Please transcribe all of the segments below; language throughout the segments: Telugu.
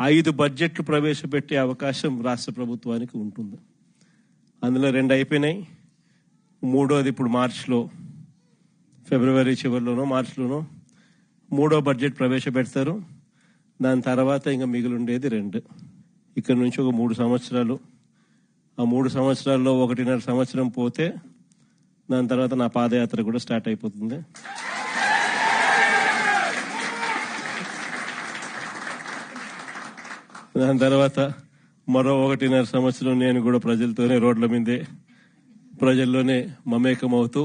ఐదు బడ్జెట్లు ప్రవేశపెట్టే అవకాశం రాష్ట్ర ప్రభుత్వానికి ఉంటుంది. అందులో రెండు అయిపోయినాయి. మూడోది ఇప్పుడు మార్చిలో ఫిబ్రవరి చివరిలోనో మార్చిలోనో మూడో బడ్జెట్ ప్రవేశపెడతారు. దాని తర్వాత ఇంకా మిగిలిండేది రెండు. ఇక్కడ నుంచి ఒక మూడు సంవత్సరాలు. ఆ మూడు సంవత్సరాల్లో ఒకటిన్నర సంవత్సరం పోతే దాని తర్వాత నా పాదయాత్ర కూడా స్టార్ట్ అయిపోతుంది. దాని తర్వాత మరో ఒకటిన్నర సంవత్సరం నేను కూడా ప్రజలతోనే రోడ్ల మీదే ప్రజల్లోనే మమేకమవుతూ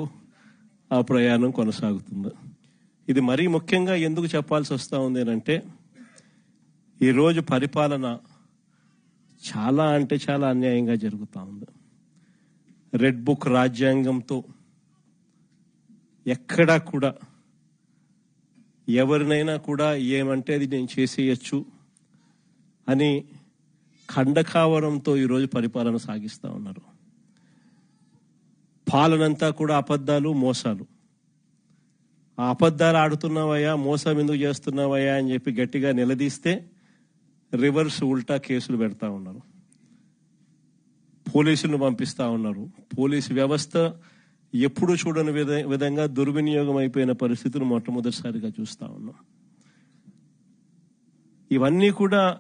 ఆ ప్రయాణం కొనసాగుతుంది. ఇది మరీ ముఖ్యంగా ఎందుకు చెప్పాల్సి వస్తూ ఉంది అంటే ఈరోజు పరిపాలన చాలా అంటే చాలా అన్యాయంగా జరుగుతూ ఉంది. రెడ్ బుక్ రాజ్యాంగంతో ఎక్కడా కూడా ఎవరినైనా కూడా ఏమంటే అది నేను చేసేయచ్చు అని ఖండకావరంతో ఈరోజు పరిపాలన సాగిస్తూ ఉన్నారు. పాలనంతా కూడా అబద్ధాలు మోసాలు. ఆ అబద్ధాలు ఆడుతున్నావయ్యా మోసం ఎందుకు చేస్తున్నావయ్యా అని చెప్పి గట్టిగా నిలదీస్తే రివర్స్ ఉల్టా కేసులు పెడతా ఉన్నారు. పోలీసులను పంపిస్తా ఉన్నారు. పోలీసు వ్యవస్థ ఎప్పుడు చూడని విధ- విధంగా దుర్వినియోగం అయిపోయిన పరిస్థితులు మొట్టమొదటిసారిగా చూస్తూ ఉన్నాం. ఇవన్నీ కూడా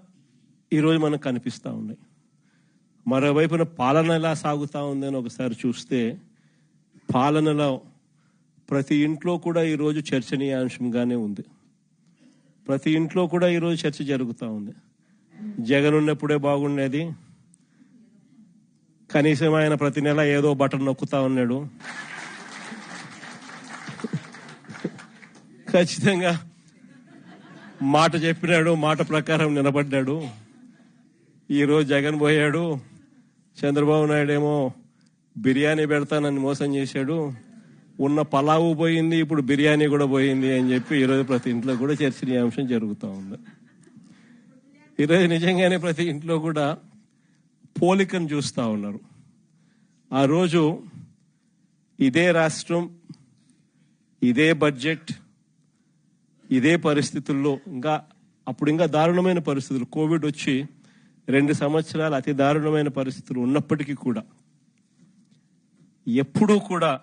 ఈరోజు మనకు కనిపిస్తూ ఉన్నాయి. మరోవైపున పాలన ఎలా సాగుతూ ఉంది అని ఒకసారి చూస్తే పాలనలో ప్రతి ఇంట్లో కూడా ఈరోజు చర్చనీయాంశంగానే ఉంది. ప్రతి ఇంట్లో కూడా ఈరోజు చర్చ జరుగుతూ ఉంది. జగన్ ఉన్నప్పుడే బాగుండేది. కనీసం ఆయన ప్రతి నెల ఏదో బటన్ నొక్కుతా ఉన్నాడు. ఖచ్చితంగా మాట చెప్పినాడు మాట ప్రకారం నిలబడ్డాడు. ఈరోజు జగన్ పోయాడు. చంద్రబాబు నాయుడు ఏమో బిర్యానీ పెడతానని మోసం చేశాడు. ఉన్న పలావు పోయింది ఇప్పుడు బిర్యానీ కూడా పోయింది అని చెప్పి ఈరోజు ప్రతి ఇంట్లో కూడా చర్చనీయాంశం జరుగుతూ ఉంది. ఈరోజు నిజంగానే ప్రతి ఇంట్లో కూడా పోలికను చూస్తూ ఉన్నారు. ఆ రోజు ఇదే రాష్ట్రం ఇదే బడ్జెట్ ఇదే పరిస్థితుల్లో ఇంకా అప్పుడు ఇంకా దారుణమైన పరిస్థితులు. కోవిడ్ వచ్చి రెండు సంవత్సరాలు అతి దారుణమైన పరిస్థితులు ఉన్నప్పటికీ కూడా ఎప్పుడూ కూడా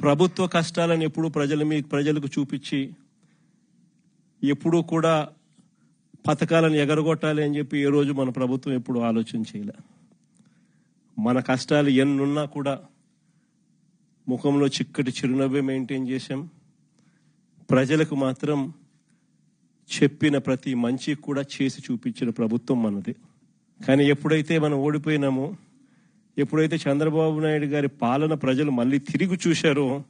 ప్రభుత్వ కష్టాలను ఎప్పుడూ ప్రజల మీ ప్రజలకు చూపించి ఎప్పుడూ కూడా పథకాలను ఎగరగొట్టాలి అని చెప్పి ఏ రోజు మన ప్రభుత్వం ఎప్పుడు ఆలోచన చేయలే. మన కష్టాలు ఎన్నున్నా కూడా ముఖంలో చిక్కటి చిరునవ్వే మెయింటైన్ చేశాం. ప్రజలకు మాత్రం చెప్పిన ప్రతి మంచి కూడా చేసి చూపించిన ప్రభుత్వం మనది. కానీ ఎప్పుడైతే మనం ఓడిపోయినామో ఎప్పుడైతే చంద్రబాబు నాయుడు గారి పాలన ప్రజలు మళ్ళీ తిరిగి చూశారో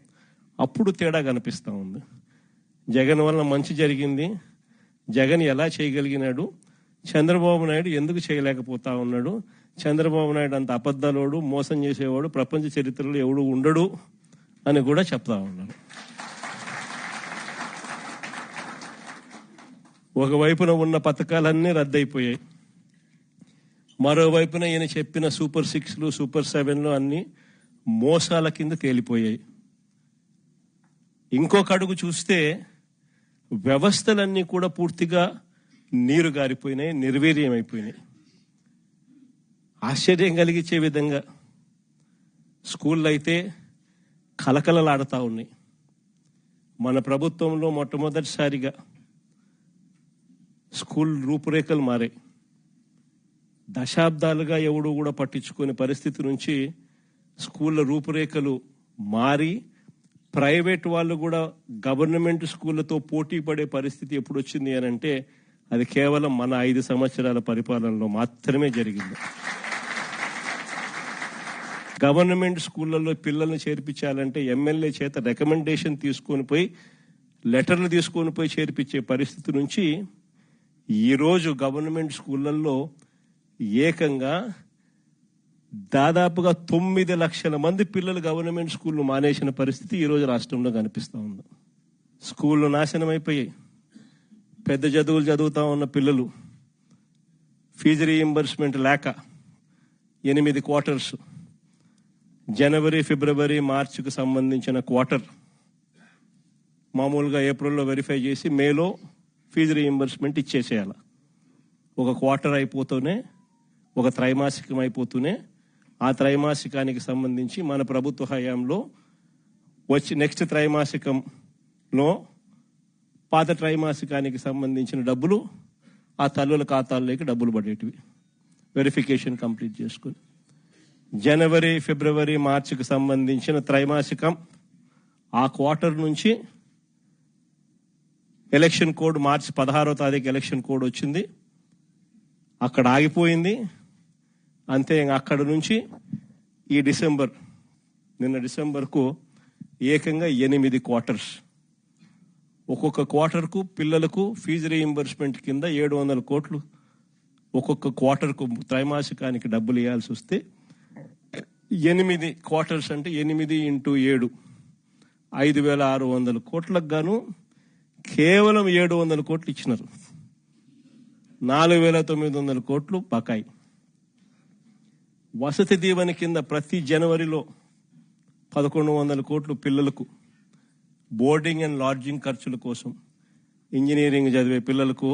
అప్పుడు తేడా కనిపిస్తూ ఉంది. జగన్ వల్ల మంచి జరిగింది. జగన్ ఎలా చేయగలిగినాడు? చంద్రబాబు నాయుడు ఎందుకు చేయలేకపోతా ఉన్నాడు? చంద్రబాబు నాయుడు అంత అబద్ధాలోడు మోసం చేసేవాడు ప్రపంచ చరిత్రలో ఎవడు ఉండడు అని కూడా చెప్తా ఉన్నారు ఒకవైపున ఉన్న పథకాలన్నీ రద్దయిపోయాయి. మరోవైపున ఈయన చెప్పిన సూపర్ సిక్స్లు సూపర్ సెవెన్లు అన్నీ మోసాల కింద తేలిపోయాయి. ఇంకొక అడుగు చూస్తే వ్యవస్థలన్నీ కూడా పూర్తిగా నీరు గారిపోయినాయి నిర్వీర్యమైపోయినాయి. ఆశ్చర్యం కలిగించే విధంగా స్కూళ్ళు అయితే కలకలలాడుతూ ఉన్నాయి. మన ప్రభుత్వంలో మొట్టమొదటిసారిగా స్కూల్ రూపురేఖలు మారాయి దశాబ్దాలుగా ఎవడు కూడా పట్టించుకునే పరిస్థితి నుంచి స్కూళ్ళ రూపురేఖలు మారి ప్రైవేట్ వాళ్ళు కూడా గవర్నమెంట్ స్కూళ్ళతో పోటీ పడే పరిస్థితి ఎప్పుడు వచ్చింది అని అంటే అది కేవలం మన ఐదు సంవత్సరాల పరిపాలనలో మాత్రమే జరిగింది. గవర్నమెంట్ స్కూళ్ళల్లో పిల్లల్ని చేర్పించాలంటే ఎమ్మెల్యే చేత రికమెండేషన్ తీసుకొని పోయి లెటర్లు తీసుకొని పోయి చేర్పించే పరిస్థితి నుంచి ఈరోజు గవర్నమెంట్ స్కూళ్ళల్లో ఏకంగా దాదాపుగా తొమ్మిది లక్షల మంది పిల్లలు గవర్నమెంట్ స్కూళ్ళు మానేసిన పరిస్థితి ఈరోజు రాష్ట్రంలో కనిపిస్తూ ఉంది. స్కూళ్ళు నాశనం అయిపోయాయి. పెద్ద చదువులు చదువుతా ఉన్న పిల్లలు ఫీజు రీఎంబర్స్మెంట్ లేక ఎనిమిది క్వార్టర్స్. జనవరి ఫిబ్రవరి మార్చికి సంబంధించిన క్వార్టర్ మామూలుగా ఏప్రిల్లో వెరిఫై చేసి మేలో ఫీజు రీఎంబర్స్మెంట్ ఇచ్చేసేయాలి. ఒక క్వార్టర్ అయిపోతూనే ఒక త్రైమాసికం అయిపోతూనే ఆ త్రైమాసికానికి సంబంధించి మన ప్రభుత్వ హయాంలో వచ్చి నెక్స్ట్ త్రైమాసికంలో పాత త్రైమాసికానికి సంబంధించిన డబ్బులు ఆ తల్లుల ఖాతాల్లోకి డబ్బులు పడేటివి. వెరిఫికేషన్ కంప్లీట్ చేసుకుని. జనవరి ఫిబ్రవరి మార్చికి సంబంధించిన త్రైమాసికం ఆ క్వార్టర్ నుంచి ఎలక్షన్ కోడ్ మార్చి పదహారో తారీఖు ఎలక్షన్ కోడ్ వచ్చింది. అక్కడ ఆగిపోయింది. అంతే అక్కడ నుంచి ఈ డిసెంబర్ నిన్న డిసెంబర్కు ఏకంగా ఎనిమిది క్వార్టర్స్ ఒక్కొక్క క్వార్టర్కు పిల్లలకు ఫీజు రీయింబర్స్మెంట్ కింద ఏడు వందల కోట్లు. ఒక్కొక్క క్వార్టర్కు త్రైమాసికానికి డబ్బులు ఇవ్వాల్సి వస్తే ఎనిమిది క్వార్టర్స్ అంటే ఎనిమిది ఇంటూ ఏడు ఐదు వేల ఆరు వందల కోట్లకు గాను కేవలం ఏడు వందల కోట్లు ఇచ్చినారు. నాలుగు వేల తొమ్మిది వందల కోట్లు బకాయి. వసతి దీవెన కింద ప్రతి జనవరిలో పదకొండు వందల కోట్లు పిల్లలకు బోర్డింగ్ అండ్ లాడ్జింగ్ ఖర్చుల కోసం ఇంజనీరింగ్ చదివే పిల్లలకు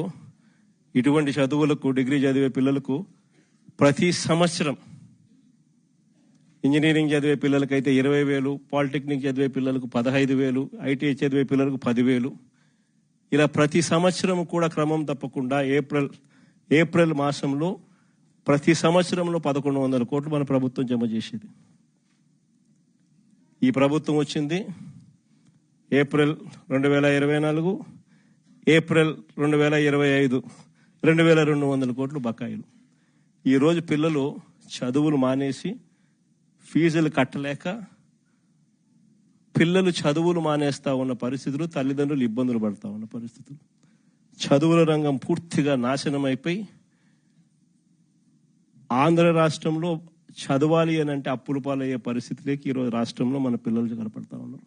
ఇటువంటి చదువులకు డిగ్రీ చదివే పిల్లలకు ప్రతి సంవత్సరం ఇంజనీరింగ్ చదివే పిల్లలకైతే ఇరవై వేలు పాలిటెక్నిక్ చదివే పిల్లలకు పదహైదు వేలు ఐటీఐ చదివే పిల్లలకు పదివేలు ఇలా ప్రతి సంవత్సరం కూడా క్రమం తప్పకుండా ఏప్రిల్ ఏప్రిల్ మాసంలో ప్రతి సంవత్సరంలో పదకొండు వందల కోట్లు మన ప్రభుత్వం జమ చేసేది. ఈ ప్రభుత్వం వచ్చింది ఏప్రిల్ రెండు వేల ఇరవై నాలుగు ఏప్రిల్ రెండు వేల ఇరవై ఐదు రెండు వేల రెండు వందల కోట్లు బకాయిలు. ఈరోజు పిల్లలు చదువులు మానేసి ఫీజులు కట్టలేక పిల్లలు చదువులు మానేస్తా ఉన్న పరిస్థితులు తల్లిదండ్రులు ఇబ్బందులు పడతా ఉన్న పరిస్థితులు. చదువుల రంగం పూర్తిగా నాశనం అయిపోయి ఆంధ్ర రాష్ట్రంలో చదవాలి అని అంటే అప్పులు పాలయ్యే పరిస్థితులకి ఈరోజు రాష్ట్రంలో మన పిల్లలు కనపడతా ఉన్నారు.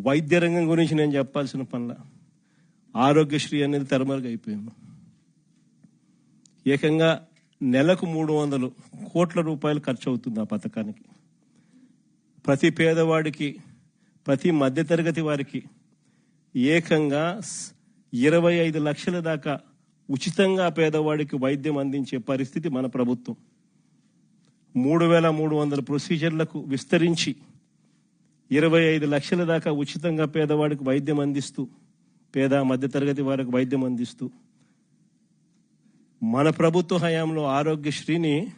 వైద్య రంగం గురించి నేను చెప్పాల్సిన పనుల ఆరోగ్యశ్రీ అనేది తెరమరుగు అయిపోయింది. ఏకంగా నెలకు మూడు వందలు కోట్ల రూపాయలు ఖర్చు అవుతుంది ఆ పథకానికి. ప్రతి పేదవాడికి ప్రతి మధ్యతరగతి వారికి ఏకంగా ఇరవై ఐదు లక్షల దాకా ఉచితంగా పేదవాడికి వైద్యం అందించే పరిస్థితి మన ప్రభుత్వం. మూడు వేల మూడు వందల ప్రొసీజర్లకు విస్తరించి ఇరవై ఐదు లక్షల దాకా ఉచితంగా పేదవాడికి వైద్యం అందిస్తూ పేద మధ్యతరగతి వారికి వైద్యం అందిస్తూ మన ప్రభుత్వ హయాంలో ఆరోగ్యశ్రీని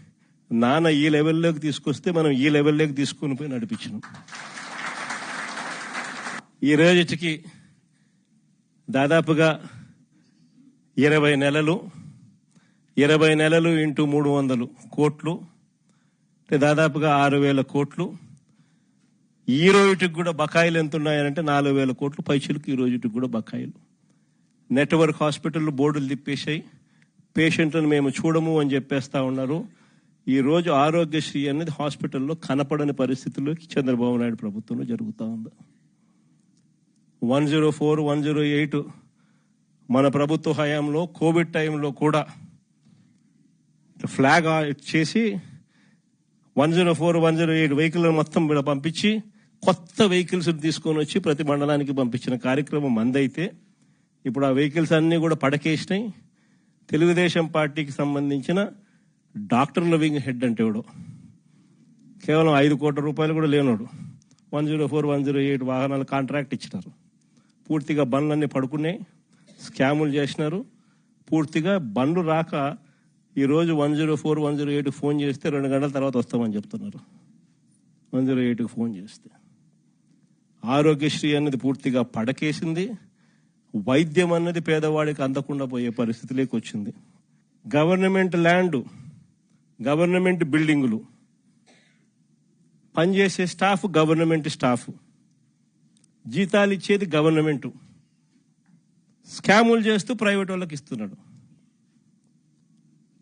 నాన్న ఈ లెవెల్లోకి తీసుకొస్తే మనం ఈ లెవెల్లోకి తీసుకుని పోయి నడిపించినాం. ఈ రోజుకి దాదాపుగా ఇరవై నెలలు ఇరవై నెలలు ఇంటూ మూడు వందలు కోట్లు అంటే దాదాపుగా ఆరు వేల కోట్లు. ఈ రోజుకి కూడా బకాయిలు ఎంత ఉన్నాయంటే నాలుగు వేల కోట్లు పైసలకు ఈ రోజుకి కూడా బకాయిలు. నెట్వర్క్ హాస్పిటల్ బోర్డులు తిప్పేశాయి. పేషెంట్లను మేము చూడము అని చెప్పేస్తా ఉన్నారు. ఈ రోజు ఆరోగ్యశ్రీ అనేది హాస్పిటల్లో కనపడని పరిస్థితుల్లోకి చంద్రబాబు నాయుడు ప్రభుత్వంలో జరుగుతూ ఉంది. One zero four one zero eight మన ప్రభుత్వ హయాంలో కోవిడ్ టైంలో కూడా ఫ్లాగ్ చేసి one zero four one zero eight vehicle మొత్తం ఇక్కడ పంపించి కొత్త వెహికల్స్ తీసుకొని వచ్చి ప్రతి మండలానికి పంపించిన కార్యక్రమం మందైతే ఇప్పుడు ఆ వెహికల్స్ అన్నీ కూడా పడకేసినాయి. తెలుగుదేశం పార్టీకి సంబంధించిన డాక్టర్ లివింగ్ హెడ్ అంటే ఎవడు? కేవలం ఐదు కోట్ల రూపాయలు కూడా లేనోడు. One zero four one zero eight వాహనాలు కాంట్రాక్ట్ ఇచ్చినారు. పూర్తిగా బండ్లన్నీ పడుకున్నాయి స్కాములు చేసినారు. పూర్తిగా బండ్లు రాక ఈరోజు one zero four one zero eight phone చేస్తే రెండు గంటల తర్వాత వస్తామని చెప్తున్నారు. వన్ జీరో ఎయిట్కి ఫోన్ చేస్తే. ఆరోగ్యశ్రీ అనేది పూర్తిగా పడకేసింది. వైద్యం అన్నది పేదవాడికి అందకుండా పోయే పరిస్థితిలోకి వచ్చింది. గవర్నమెంట్ ల్యాండ్ గవర్నమెంట్ బిల్డింగులు. పనిచేసే స్టాఫ్ గవర్నమెంట్ స్టాఫ్. జీతాలు ఇచ్చేది గవర్నమెంట్. స్కాములు చేస్తూ ప్రైవేట్ వాళ్ళకి ఇస్తున్నాడు.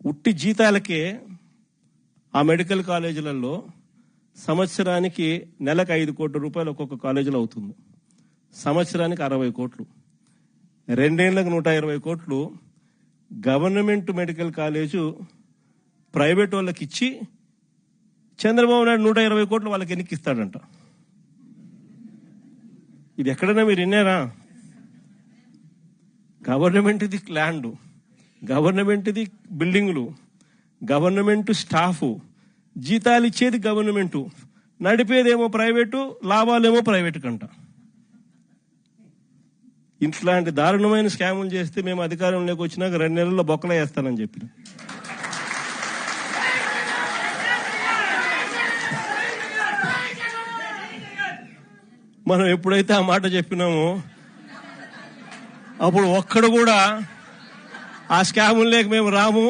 ఉట్టి జీతాలకే ఆ మెడికల్ కాలేజీలలో సంవత్సరానికి నెలకు ఐదు కోట్ల రూపాయలు ఒక్కొక్క కాలేజీలో అవుతుంది. సంవత్సరానికి అరవై కోట్లు. రెండేళ్ళకు నూట ఇరవై కోట్లు గవర్నమెంట్ మెడికల్ కాలేజు ప్రైవేట్ వాళ్ళకి ఇచ్చి చంద్రబాబు నాయుడు నూట ఇరవై కోట్లు వాళ్ళకి ఎన్నికి ఇస్తాడంట. ఇది ఎక్కడైనా మీరు విన్నారా? గవర్నమెంట్ది ల్యాండ్ గవర్నమెంట్ది బిల్డింగ్లు గవర్నమెంట్ స్టాఫ్ జీతాలు ఇచ్చేది గవర్నమెంటు నడిపేదేమో ప్రైవేటు లాభాలేమో ప్రైవేటు కంట. ఇట్లాంటి దారుణమైన స్కాములు చేస్తే మేము అధికారంలోకి వచ్చినాక రెండు నెలల్లో బొక్కలు వేస్తానని చెప్పిన మనం ఎప్పుడైతే ఆ మాట చెప్పినామో అప్పుడు ఒక్కడు కూడా ఆ స్కాములు లేక మేము రాము.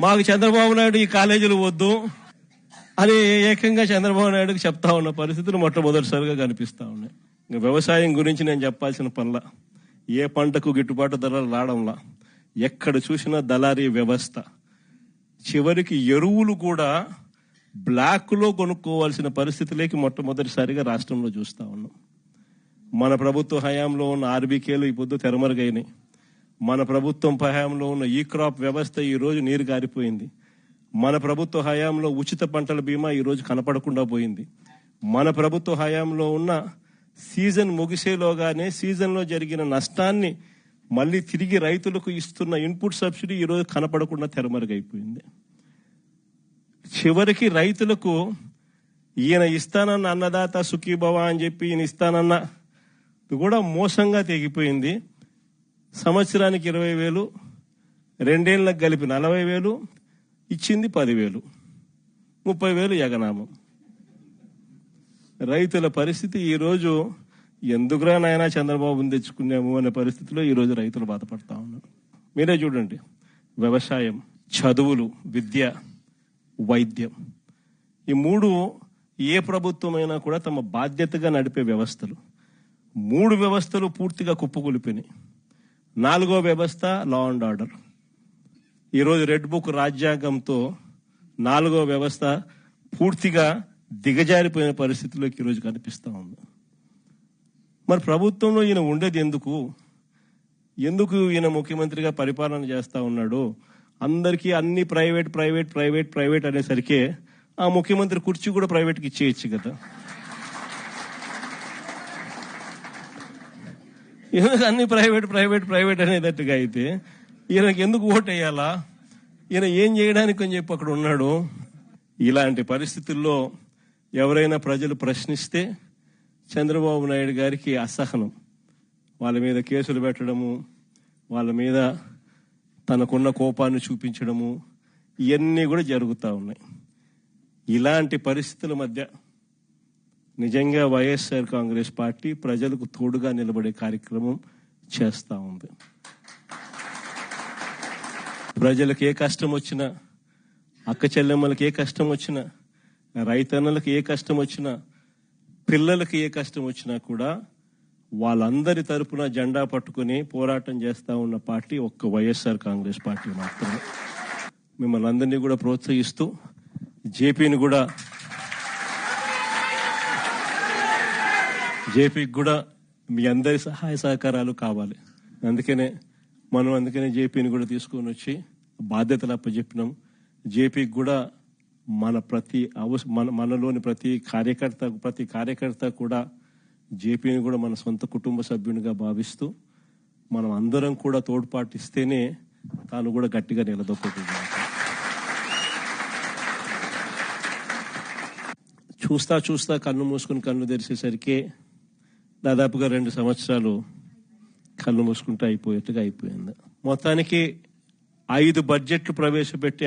మాకు చంద్రబాబు నాయుడు ఈ కాలేజీలు వద్దు అని ఏకంగా చంద్రబాబు నాయుడుకి చెప్తా ఉన్న పరిస్థితులు మొట్టమొదటిసారిగా కనిపిస్తా ఉన్నాయి. ఇంకా వ్యవసాయం గురించి నేను చెప్పాల్సిన పనుల ఏ పంటకు గిట్టుబాటు ధరలు రావడంలా ఎక్కడ చూసినా దళారీ వ్యవస్థ. చివరికి ఎరువులు కూడా బ్లాక్లో కొనుక్కోవాల్సిన పరిస్థితులకి మొట్టమొదటిసారిగా రాష్ట్రంలో చూస్తా ఉన్నాం. మన ప్రభుత్వ హయాంలో ఉన్న ఆర్బీకేలు ఈ పొద్దు తెరమరుగైనాయి. మన ప్రభుత్వం హయాంలో ఉన్న ఈ క్రాప్ వ్యవస్థ ఈరోజు నీరు గారిపోయింది మన ప్రభుత్వ హయాంలో ఉచిత పంటల బీమా ఈరోజు కనపడకుండా పోయింది. మన ప్రభుత్వ హయాంలో ఉన్న సీజన్ ముగిసేలోగానే సీజన్లో జరిగిన నష్టాన్ని మళ్ళీ తిరిగి రైతులకు ఇస్తున్న ఇన్పుట్ సబ్సిడీ ఈరోజు కనపడకుండా తెరమరుగైపోయింది. చివరికి రైతులకు ఈయన ఇస్తానన్న అన్నదాత సుఖీభవ అని చెప్పి ఈయన ఇస్తానన్న కూడా మోసంగా తెగిపోయింది. సంవత్సరానికి ఇరవై వేలు రెండేళ్ళకు కలిపి నలభై వేలు ఇచ్చింది పదివేలు. ముప్పై వేలు యగనామం. రైతుల పరిస్థితి ఈరోజు ఎందుకురా నాయన చంద్రబాబుని తెచ్చుకున్నాము అనే పరిస్థితిలో ఈరోజు రైతులు బాధపడతా ఉన్నారు. మీరే చూడండి. వ్యవసాయం చదువులు విద్య వైద్యం. ఈ మూడు ఏ ప్రభుత్వమైనా కూడా తమ బాధ్యతగా నడిపే వ్యవస్థలు. మూడు వ్యవస్థలు పూర్తిగా కుప్పకూలిపోయినాయి. నాలుగో వ్యవస్థ లా అండ్ ఆర్డర్ ఈరోజు రెడ్ బుక్ రాజ్యాంగంతో నాలుగో వ్యవస్థ పూర్తిగా దిగజారిపోయిన పరిస్థితిలోకి ఈరోజు కనిపిస్తూ ఉంది. మరి ప్రభుత్వంలో ఈయన ఉండేది ఎందుకు? ఎందుకు ఈయన ముఖ్యమంత్రిగా పరిపాలన చేస్తూ ఉన్నాడు? అందరికీ అన్ని ప్రైవేట్ ప్రైవేట్ ప్రైవేట్ ప్రైవేట్ అనేసరికి ఆ ముఖ్యమంత్రి కుర్చీ కూడా ప్రైవేట్కి ఇచ్చేయచ్చు కదా. ఎందుకు అన్ని ప్రైవేట్ ప్రైవేట్ ప్రైవేట్ అనేటట్టుగా అయితే ఈయనకి ఎందుకు ఓటు వేయాలా ఈయన ఏం చేయడానికి అని చెప్పి అక్కడ ఉన్నాడు. ఇలాంటి పరిస్థితుల్లో ఎవరైనా ప్రజలు ప్రశ్నిస్తే చంద్రబాబు నాయుడు గారికి అసహనం. వాళ్ళ మీద కేసులు పెట్టడము వాళ్ళ మీద తనకున్న కోపాన్ని చూపించడము ఇవన్నీ కూడా జరుగుతూ ఉన్నాయి. ఇలాంటి పరిస్థితుల మధ్య నిజంగా వైఎస్ఆర్ కాంగ్రెస్ పార్టీ ప్రజలకు తోడుగా నిలబడే కార్యక్రమం చేస్తూ ఉంది. ప్రజలకు ఏ కష్టం వచ్చినా అక్క చెల్లెమ్మలకు ఏ కష్టం వచ్చినా రైతన్నలకు ఏ కష్టం వచ్చినా పిల్లలకు ఏ కష్టం వచ్చినా కూడా వాళ్ళందరి తరపున జెండా పట్టుకుని పోరాటం చేస్తూ ఉన్న పార్టీ ఒక్క వైఎస్ఆర్ కాంగ్రెస్ పార్టీ మాత్రమే. మిమ్మల్ని అందరినీ కూడా ప్రోత్సహిస్తూ జేపీని కూడా జేపీకి కూడా మీ అందరి సహాయ సహకారాలు కావాలి. అందుకనే మనం అందుకనే జేపీని కూడా తీసుకొని వచ్చి బాధ్యతలు అప్పచెప్పినాం జేపీకి కూడా మన ప్రతి అవస మన మనలోని ప్రతి కార్యకర్త ప్రతి కార్యకర్త కూడా జేపీని కూడా మన సొంత కుటుంబ సభ్యునిగా భావిస్తూ మనం అందరం కూడా తోడ్పాటిస్తేనే తాను కూడా గట్టిగా నిలదొక్కుతుంది. చూస్తా చూస్తా కన్ను మూసుకుని కన్ను తెరిచేసరికి దాదాపుగా రెండు సంవత్సరాలు కళ్ళు మూసుకుంటూ అయిపోయేట్టుగా అయిపోయింది. మొత్తానికి ఐదు బడ్జెట్లు ప్రవేశపెట్టే